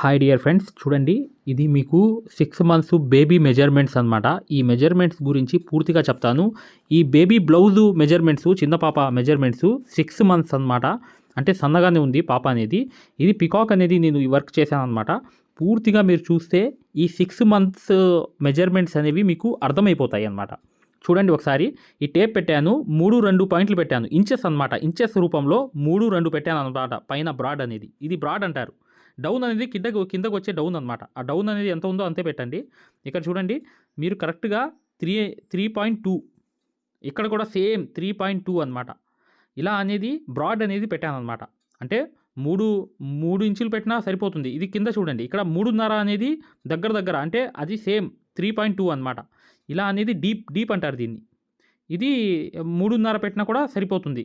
Hi dear friends చూడండి ఇది మీకు సిక్స్ మంత్స్ బేబీ మెజర్మెంట్స్ అనమాట ఈ మెజర్మెంట్స్ గురించి పూర్తిగా చెప్తాను. ఈ బేబీ బ్లౌజు మెజర్మెంట్స్ చిన్న పాప మెజర్మెంట్స్ సిక్స్ మంత్స్ అనమాట అంటే సన్నగానే ఉంది పాప అనేది. ఇది పికాక్ అనేది నేను ఈ వర్క్ చేశాను అనమాట పూర్తిగా మీరు చూస్తే ఈ సిక్స్ మంత్స్ మెజర్మెంట్స్ అనేవి మీకు అర్థమైపోతాయి అన్నమాట. చూడండి ఒకసారి ఈ టేప్ పెట్టాను మూడు రెండు పాయింట్లు పెట్టాను. ఇంచెస్ అనమాట ఇంచెస్ రూపంలో మూడు రెండు పెట్టాను అనమాట పైన బ్రాడ్ అనేది. ఇది బ్రాడ్ అంటారు. డౌన్ అనేది కిందకు కిందకు వచ్చే డౌన్ అనమాట ఆ డౌన్ అనేది ఎంత ఉందో అంతే పెట్టండి. ఇక్కడ చూడండి మీరు కరెక్ట్గా త్రీ త్రీ పాయింట్ టూ ఇక్కడ కూడా సేమ్ త్రీ పాయింట్ టూ అనమాట ఇలా అనేది బ్రాడ్ అనేది పెట్టాను అనమాట అంటే మూడు మూడు ఇంచులు పెట్టినా సరిపోతుంది. ఇది కింద చూడండి ఇక్కడ మూడున్నర అనేది దగ్గర దగ్గర అంటే అది సేమ్ త్రీ పాయింట్ టూ అనమాట ఇలా అనేది డీప్ డీప్ అంటారు దీన్ని. ఇది మూడున్నర పెట్టినా కూడా సరిపోతుంది.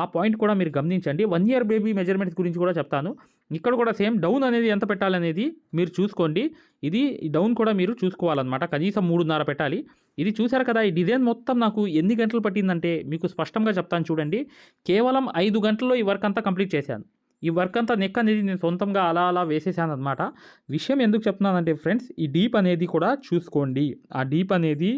ఆ పాయింట్ కూడా మీరు గమనించండి. వన్ ఇయర్ బేబీ మెజర్మెంట్స్ గురించి కూడా చెప్తాను. ఇక్కడ కూడా సేమ్ డౌన్ అనేది ఎంత పెట్టాలనేది మీరు చూసుకోండి. ఇది డౌన్ కూడా మీరు చూసుకోవాలన్నమాట. కనీసం మూడున్నర పెట్టాలి. ఇది చూశారు కదా ఈ డిజైన్ మొత్తం నాకు ఎన్ని గంటలు పట్టిందంటే మీకు స్పష్టంగా చెప్తాను చూడండి. కేవలం ఐదు గంటల్లో ఈ వర్క్ అంతా కంప్లీట్ చేశాను. ఈ వర్క్ అంతా నెక్ అనేది నేను సొంతంగా అలా అలా వేసేసాను అనమాట విషయం ఎందుకు చెప్తున్నానంటే ఫ్రెండ్స్ ఈ డీప్ అనేది కూడా చూసుకోండి. ఆ డీప్ అనేది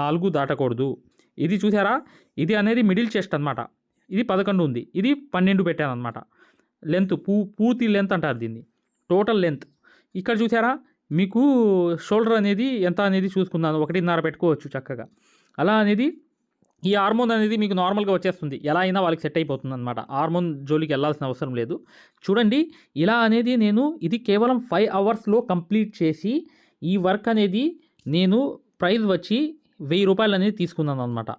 నాలుగు దాటకూడదు. ఇది చూసారా? ఇది అనేది మిడిల్ చెస్ట్ అనమాట ఇది పదకొండు ఉంది. ఇది పన్నెండు పెట్టాను అనమాట లెంత్ పూ పూర్తి లెంత్ అంటారు దీన్ని. Total length. ఇక్కడ చూసారా? మీకు షోల్డర్ అనేది ఎంత అనేది చూసుకున్నాను ఒకటిన్నర పెట్టుకోవచ్చు చక్కగా. అలా అనేది ఈ హార్మోన్ అనేది మీకు నార్మల్గా వచ్చేస్తుంది. ఎలా అయినా వాళ్ళకి సెట్ అయిపోతుంది అనమాట హార్మోన్ జోలికి వెళ్ళాల్సిన అవసరం లేదు. చూడండి ఇలా అనేది నేను ఇది కేవలం ఫైవ్ అవర్స్లో కంప్లీట్ చేసి ఈ వర్క్ అనేది నేను ప్రైజ్ వచ్చి వెయ్యి రూపాయలు అనేది తీసుకున్నాను అనమాట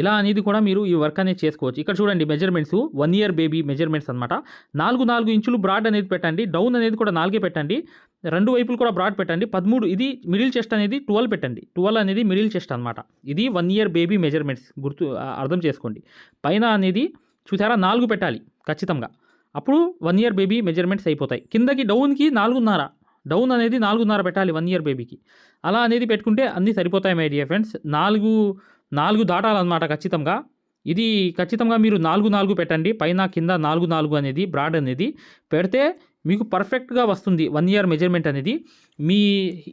ఇలా అనేది కూడా మీరు ఈ వర్క్ అనేది చేసుకోవచ్చు. ఇక్కడ చూడండి measurements one year baby measurements అనమాట నాలుగు నాలుగు ఇంచులు బ్రాడ్ అనేది పెట్టండి. డౌన్ అనేది కూడా నాలుగే పెట్టండి. రెండు వైపులు కూడా బ్రాడ్ పెట్టండి. పదమూడు ఇది మిడిల్ చెస్ట్ అనేది ట్వెల్వ్ పెట్టండి. ట్వెల్వ్ అనేది మిడిల్ చెస్ట్ అనమాట ఇది వన్ ఇయర్ బేబీ మెజర్మెంట్స్ గుర్తు అర్థం చేసుకోండి. పైన అనేది చూసారా? నాలుగు పెట్టాలి ఖచ్చితంగా. అప్పుడు వన్ ఇయర్ బేబీ మెజర్మెంట్స్ అయిపోతాయి. కిందకి డౌన్కి నాలుగున్నర. డౌన్ అనేది నాలుగున్నర పెట్టాలి వన్ ఇయర్ బేబీకి అలా అనేది పెట్టుకుంటే అన్నీ సరిపోతాయి మై డియర్ ఫ్రెండ్స్ నాలుగు నాలుగు దాటాలన్నమాట ఖచ్చితంగా. ఇది ఖచ్చితంగా మీరు నాలుగు నాలుగు పెట్టండి. పైన కింద నాలుగు నాలుగు అనేది బ్రాడ్ అనేది పెడితే మీకు పర్ఫెక్ట్గా వస్తుంది వన్ ఇయర్ మెజర్మెంట్ అనేది. మీ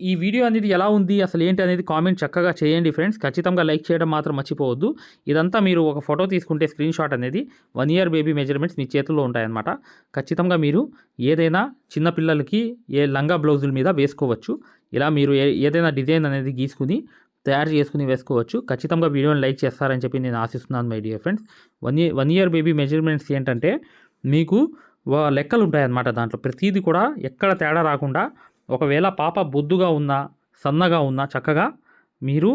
ఈ వీడియో అనేది ఎలా ఉంది అసలు ఏంటి అనేది కామెంట్ చక్కగా చేయండి ఫ్రెండ్స్. ఖచ్చితంగా లైక్ చేయడం మాత్రం మర్చిపోవద్దు. ఇదంతా మీరు ఒక ఫోటో తీసుకుంటే స్క్రీన్ షాట్ అనేది వన్ ఇయర్ బేబీ మెజర్మెంట్స్ మీ చేతుల్లో ఉంటాయన్నమాట. ఖచ్చితంగా మీరు ఏదైనా చిన్నపిల్లలకి ఏ లంగా బ్లౌజుల మీద వేసుకోవచ్చు. ఇలా మీరు ఏ ఏదైనా డిజైన్ అనేది గీసుకుని తయారు చేసుకుని వేసుకోవచ్చు. ఖచ్చితంగా వీడియోని లైక్ చేస్తారని చెప్పి నేను ఆశిస్తున్నాను my dear friends. One year one year baby measurements ఏంటంటే మీకు లెక్కలు ఉంటాయన్నమాట దాంట్లో. ప్రతిదీ కూడా ఎక్కడ తేడా రాకుండా ఒకవేళ పాప బొద్దుగా ఉన్నా సన్నగా ఉన్నా చక్కగా మీరు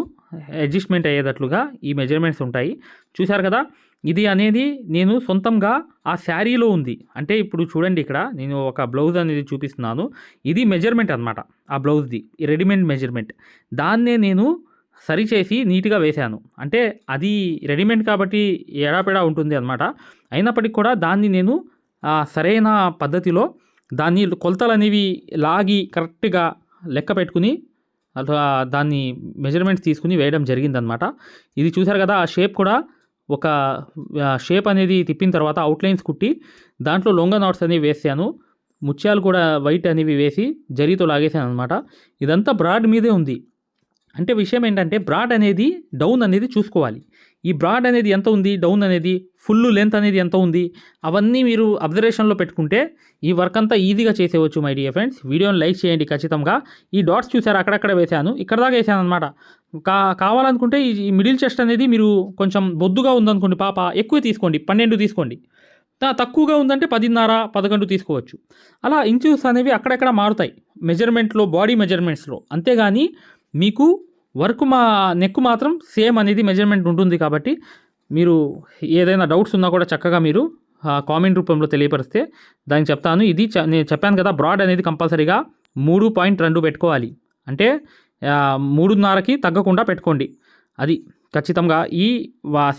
అడ్జస్ట్మెంట్ అయ్యేటట్లుగా ఈ మెజర్మెంట్స్ ఉంటాయి. చూశారు కదా? ఇది అనేది నేను సొంతంగా ఆ శారీలో ఉంది. అంటే ఇప్పుడు చూడండి ఇక్కడ నేను ఒక బ్లౌజ్ అనేది చూపిస్తున్నాను. ఇది మెజర్మెంట్ అనమాట ఆ బ్లౌజ్ది. Readymade measurement. దాన్నే నేను సరిచేసి నీట్గా వేశాను అంటే అది రెడీమేడ్ కాబట్టి ఎడాపెడా ఉంటుంది అనమాట అయినప్పటికీ కూడా దాన్ని నేను సరైన పద్ధతిలో దాన్ని కొలతలు అనేవి లాగి కరెక్ట్గా లెక్క పెట్టుకుని దాన్ని మెజర్మెంట్స్ తీసుకుని వేయడం జరిగిందనమాట ఇది చూసారు కదా ఆ షేప్ కూడా ఒక షేప్ అనేది తిప్పిన తర్వాత అవుట్లైన్స్ కుట్టి దాంట్లో లొంగ నాట్స్ అనేవి వేసాను. ముత్యాలు కూడా వైట్ అనేవి వేసి జరీతో లాగేసాను అనమాట ఇదంతా బ్రాడ్ మీదే ఉంది. అంటే విషయం ఏంటంటే బ్రాడ్ అనేది డౌన్ అనేది చూసుకోవాలి. ఈ బ్రాడ్ అనేది ఎంత ఉంది? డౌన్ అనేది ఫుల్ లెంత్ అనేది ఎంత ఉంది? అవన్నీ మీరు అబ్జర్వేషన్లో పెట్టుకుంటే ఈ వర్క్ అంతా ఈజీగా చేసేవచ్చు మై డియర్ ఫ్రెండ్స్. వీడియోని లైక్ చేయండి ఖచ్చితంగా. ఈ డాట్స్ చూసారు? అక్కడక్కడ వేశాను. ఇక్కడ దాకా వేసాను అనమాట కా కావాలనుకుంటే ఈ మిడిల్ చెస్ట్ అనేది మీరు కొంచెం బొద్దుగా ఉందనుకోండి పాప ఎక్కువ తీసుకోండి. పన్నెండు తీసుకోండి. తక్కువగా ఉందంటే పదిన్నర పదకొండు తీసుకోవచ్చు. అలా ఇంచెస్ అనేవి అక్కడక్కడ మారుతాయి. మెజర్మెంట్లో బాడీ మెజర్మెంట్స్లో. అంతేగాని మీకు వర్క్ మా నెక్ మాత్రం సేమ్ అనేది మెజర్మెంట్ ఉంటుంది కాబట్టి మీరు ఏదైనా డౌట్స్ ఉన్నా కూడా చక్కగా మీరు కామెంట్ రూపంలో తెలియపరిస్తే దానికి చెప్తాను. ఇది నేను చెప్పాను కదా బ్రాడ్ అనేది కంపల్సరీగా మూడు పాయింట్ రెండు పెట్టుకోవాలి. అంటే మూడున్నరకి తగ్గకుండా పెట్టుకోండి. అది ఖచ్చితంగా ఈ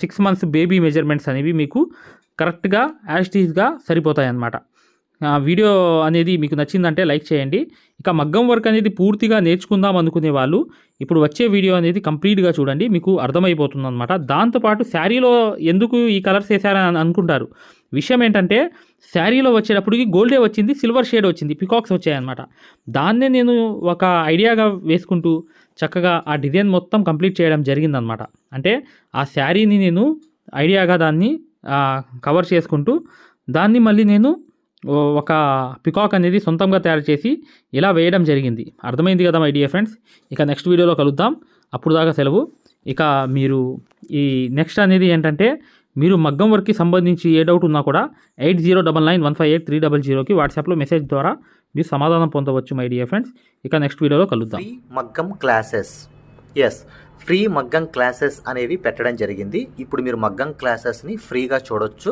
సిక్స్ మంత్స్ బేబీ మెజర్మెంట్స్ అనేవి మీకు కరెక్ట్గా యాస్టీస్గా సరిపోతాయి అన్నమాట వీడియో అనేది మీకు నచ్చిందంటే లైక్ చేయండి. ఇక మగ్గం వర్క్ అనేది పూర్తిగా నేర్చుకుందాం అనుకునే వాళ్ళు ఇప్పుడు వచ్చే వీడియో అనేది కంప్లీట్గా చూడండి. మీకు అర్థమైపోతుంది అనమాట దాంతోపాటు శారీలో ఎందుకు ఈ కలర్స్ వేసారని అనుకుంటారు. విషయం ఏంటంటే శారీలో వచ్చేటప్పటికి గోల్డే వచ్చింది సిల్వర్ షేడ్ వచ్చింది పికాక్స్ వచ్చాయన్నమాట. దాన్నే నేను ఒక ఐడియాగా వేసుకుంటూ చక్కగా ఆ డిజైన్ మొత్తం కంప్లీట్ చేయడం జరిగిందనమాట అంటే ఆ శారీని నేను ఐడియాగా దాన్ని కవర్ చేసుకుంటూ దాన్ని మళ్ళీ నేను ఒక పికాక్ అనేది సొంతంగా తయారు చేసి ఇలా వేయడం జరిగింది. అర్థమైంది కదా మై డియర్ ఫ్రెండ్స్? ఇక నెక్స్ట్ వీడియోలో కలుద్దాం. అప్పుడు దాకా సెలవు. ఇక మీరు ఈ నెక్స్ట్ అనేది ఏంటంటే మీరు మగ్గం వర్క్కి సంబంధించి ఏ డౌట్ ఉన్నా కూడా eight zero double nine one five eight three double జీరోకి వాట్సాప్లో మెసేజ్ ద్వారా మీరు సమాధానం పొందవచ్చు మై డియర్ ఫ్రెండ్స్. ఇక నెక్స్ట్ వీడియోలో కలుద్దాం. మగ్గం క్లాసెస్. ఎస్ ఫ్రీ మగ్గం క్లాసెస్ అనేవి పెట్టడం జరిగింది. ఇప్పుడు మీరు మగ్గం క్లాసెస్ని ఫ్రీగా చూడొచ్చు.